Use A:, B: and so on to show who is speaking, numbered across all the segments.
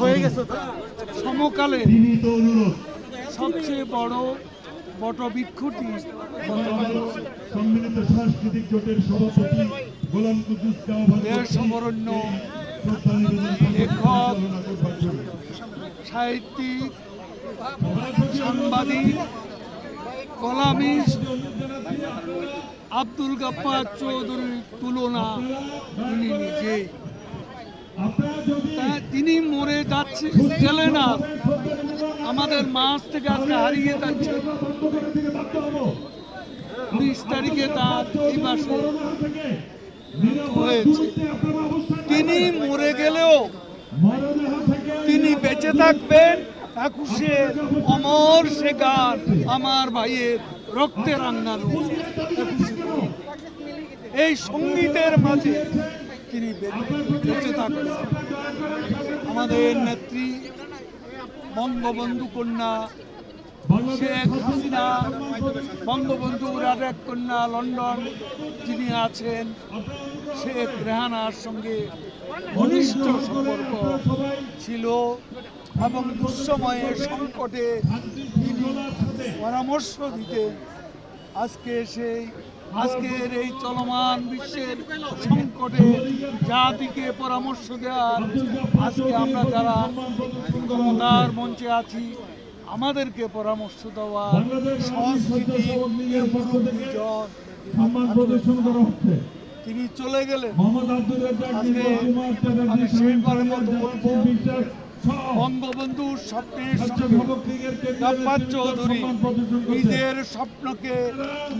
A: হয়ে গেছে সমকালে সবচেয়ে বড় বটবৃক্ষটি
B: সম্মিলিত সাংস্কৃতিক জোটের সভাপতি গোলাম কুদ্দুস
A: দেশ সমরণ্য লেখক। সাহিত্যিক সাংবাদিক কলামিস্ট আব্দুল গাপ্পার চৌধুরীর তুলনা তিনি নিজেই তিনি মরে যাচ্ছে গেলে না। আমাদের মাস থেকে আজকে হারিয়ে যাচ্ছে। উনিশ তারিখে তার এই মাসে হয়েছে। তিনি মরে গেলেও তিনি বেঁচে থাকবেন। একুশে অমর সে গান আমার ভাইয়ের রক্তে রাঙ্গানো একুশে। এই সঙ্গীতের মাঝে তিনি বেঁচে থাকবেন আমাদের নেত্রী বঙ্গবন্ধু কন্যা, শেখ হাসিনা, বঙ্গবন্ধু আরেক কন্যা, লন্ডন যিনি আছেন, শেখ রেহানার সঙ্গে ঘনিষ্ঠ সম্পর্ক ছিল এবং দুঃসময়ে সংকটে তিনি পরামর্শ দিতে আজকে সেই আজকের এই চলমান বিশ্বের সংকটে জাতিকে পরামর্শ দেওয়ার আজকে আমরা যারা ক্ষমতার মঞ্চে আছি আমাদেরকে পরামর্শ দেওয়ার সংস্কৃতি তিনি চলে গেলেন।
B: মোহাম্মদ
A: আজকে আমি শেষবারের মতো বলব, বঙ্গবন্ধুর স্বপ্নের চৌধুরী। নিজের স্বপ্নকে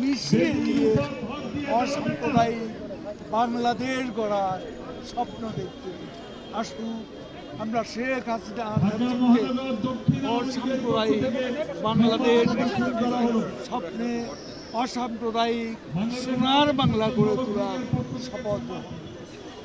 A: মিশিয়ে দিয়ে অসাম্প্রদায়িক বাংলাদেশ গড়ার স্বপ্ন দেখতে আসুক আমরা শেখ হাসিনা অসাম্প্রদায়িক বাংলাদেশ স্বপ্নে অসাম্প্রদায়িক সোনার বাংলা গড়ে তোলার শপথ